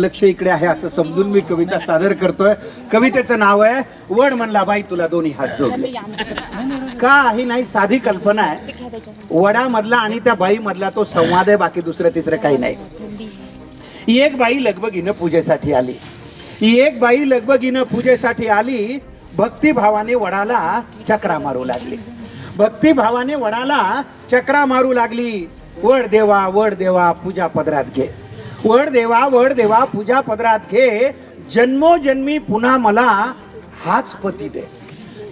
लक्ष इकडे आहे असं समजून मी कविता सादर करतोय. कवितेचं नाव आहे वड म्हणला बाई तुला दोन्ही हात जोडले. का ही नाही साधी कल्पना आहे? वडामधला आणि त्या बाई मधला तो संवाद आहे बाकी दुसरं तिसरं काही नाही. एक बाई लगबगीनं पूजेसाठी आली. एक बाई लगबगीनं पूजेसाठी आली भक्तिभावाने वडाला चक्रा मारू लागली. भक्तिभावाने वडाला चक्रा मारू लागली. वड देवा वड देवा पूजा पदरात घे. वड देवा वड देवा पूजा पदरात घे. जन्मोजन्मी पुन्हा मला हाच पती दे.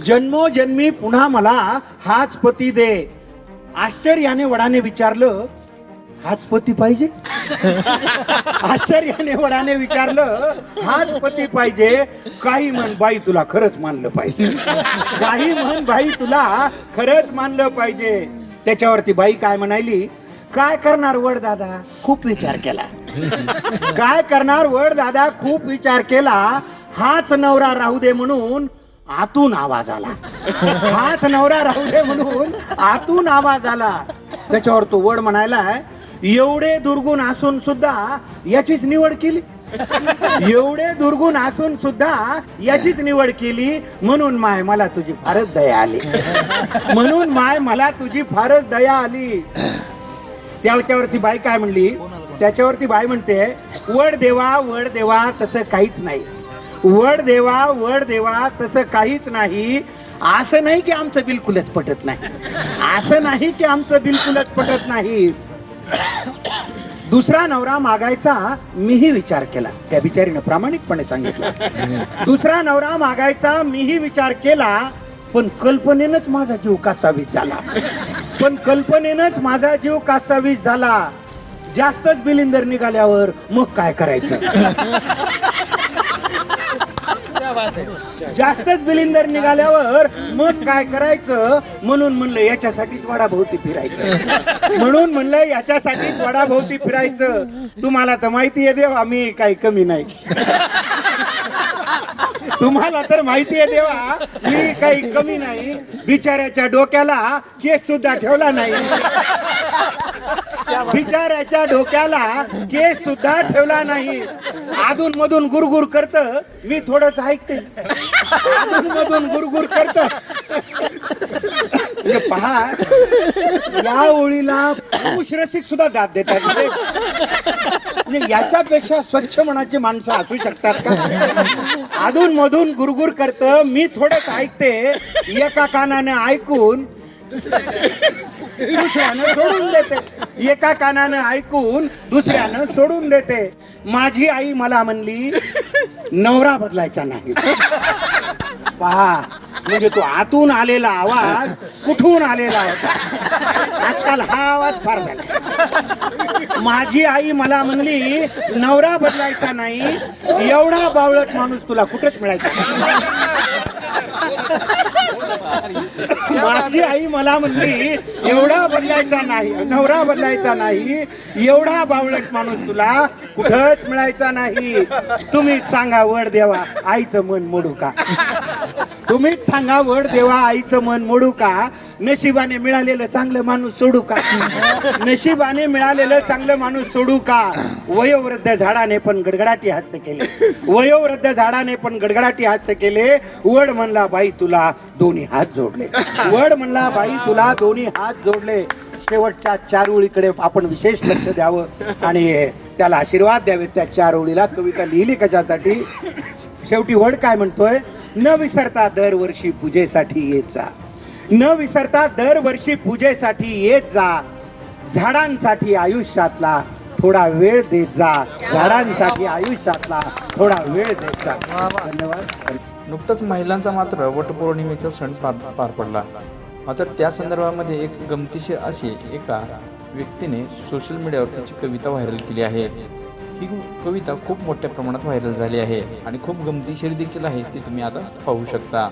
जन्मोजन्मी पुन्हा मला हाच पती दे. आश्चर्याने वडाने विचारलं हाच पती पाहिजे? आश्चर्याने वडाने विचारलं हाच पती पाहिजे. काही म्हण बाई तुला खरंच मानलं पाहिजे. काही म्हण बाई तुला खरंच मानलं पाहिजे. त्याच्यावरती बाई काय म्हणाली काय करणार वड दादा? खूप विचार केला. काय करणार? वड दादा खूप विचार केला. हाच नवरा राहू दे म्हणून आतून आवाज आला. हाच नवरा राहू दे म्हणून आतून आवाज आला. त्याच्यावर तो वड म्हणायला एवढे दुर्गुण असून सुद्धा याचीच निवड केली. एवढे दुर्गुण असून सुद्धा याचीच निवड केली. म्हणून माय मला तुझी फारच दया आली. म्हणून माय मला तुझी फारच दया आली. त्याच्यावरती बाई काय म्हणली? त्याच्यावरती बाय म्हणते वड देवा वड देवा तसं काहीच नाही. वड देवा वड देवा तसं काहीच नाही. असं नाही की आमचं बिलकुलच पटत नाही. असं नाही की आमचं बिलकुलच पटत नाही. दुसरा नवरा मागायचा मीही विचार केला. त्या बिचारीनं प्रामाणिकपणे सांगितलं. दुसरा नवरा मागायचा मीही विचार केला पण कल्पनेनंच माझा जीव कासावीस झाला. पण कल्पनेनंच माझा जीव कासावीस झाला. जास्तच बिलिंदर निघाल्यावर मग काय करायचं? जास्तच बिलिंदर निघाल्यावर मग काय करायचं? म्हणून म्हणलं याच्यासाठीच वडाभोवती फिरायचं. म्हणून म्हणलं याच्यासाठीच वडाभोवती फिरायचं. तुम्हाला तर माहिती आहे देव आम्ही काही कमी नाही. तुम्हाला तर माहिती आहे देवा मी काही कमी नाही. बिचाऱ्याच्या डोक्याला केस सुद्धा ठेवला नाही. बिचाऱ्याच्या डोक्याला केस सुद्धा ठेवला नाही. अधून मधून गुरगुर करत. मी थोडस ऐकते. अधून मधून गुरगुर करत. पहा. या ओळीला पुरुष रसिक सुद्धा दाद देतात. म्हणजे याच्यापेक्षा स्वच्छ मनाची माणसं असू शकतात का? अधून मधून गुरगुर करत. मी थोडंच ऐकते. एका कानाने ऐकून दुसऱ्यानं सोडून देते. एका कानानं ऐकून दुसऱ्यानं सोडून देते. माझी आई मला म्हणली नवरा बदलायचा नाही. पहा म्हणजे तो आतून आलेला आवाज कुठून आलेला होता? आजकाल हा आवाज फार झाला. माझी आई मला म्हणली नवरा बदलायचा नाही एवढा बावळट माणूस तुला कुठेच मिळायचा माझी आई मला म्हणली एवढा बदलायचा नाही नवरा बदलायचा नाही एवढा बावळट माणूस तुला कुठंच मिळायचा नाही. तुम्हीच सांगा वड देवा आईचं मन मोडू का? तुम्हीच सांगा वड देवा आईचं मन मोडू का? नशिबाने मिळालेलं चांगलं माणूस सोडू का? नशिबाने मिळालेलं चांगलं माणूस सोडू का? वयोवृद्ध झाडाने पण गडगडाटी हास्य केले. वयोवृद्ध झाडाने पण गडगडाटी हास्य केले. वड म्हणला बाई तुला दोन्ही हात जोडले. वड म्हणला बाई तुला दोन्ही हात जोडले. शेवटच्या चार ओळीकडे आपण विशेष लक्ष द्यावं आणि त्याला आशीर्वाद द्यावे त्या चार ओळीला कविता लिहिली कशासाठी? शेवटी वड काय म्हणतोय? न विसरता दरवर्षी पूजेसाठी येत जा न विसरता दरवर्षी पूजेसाठी येत जा. झाडांसाठी आयुष्यातला थोडा वेळ देत जा. झाडांसाठी आयुष्यातला थोडा वेळ देत जा. धन्यवाद. नुकताच महिलांचा मात्र वटपौर्णिमेचा सण पार पार पडला. मात्र त्या संदर्भामध्ये एक गमतीशीर अशी एका व्यक्तीने सोशल मीडियावर त्याची कविता व्हायरल केली आहे. ही कविता खूप मोठ्या प्रमाणात व्हायरल झाली आहे आणि खूप गमतीशीर देखील आहे ती तुम्ही आता पाहू शकता.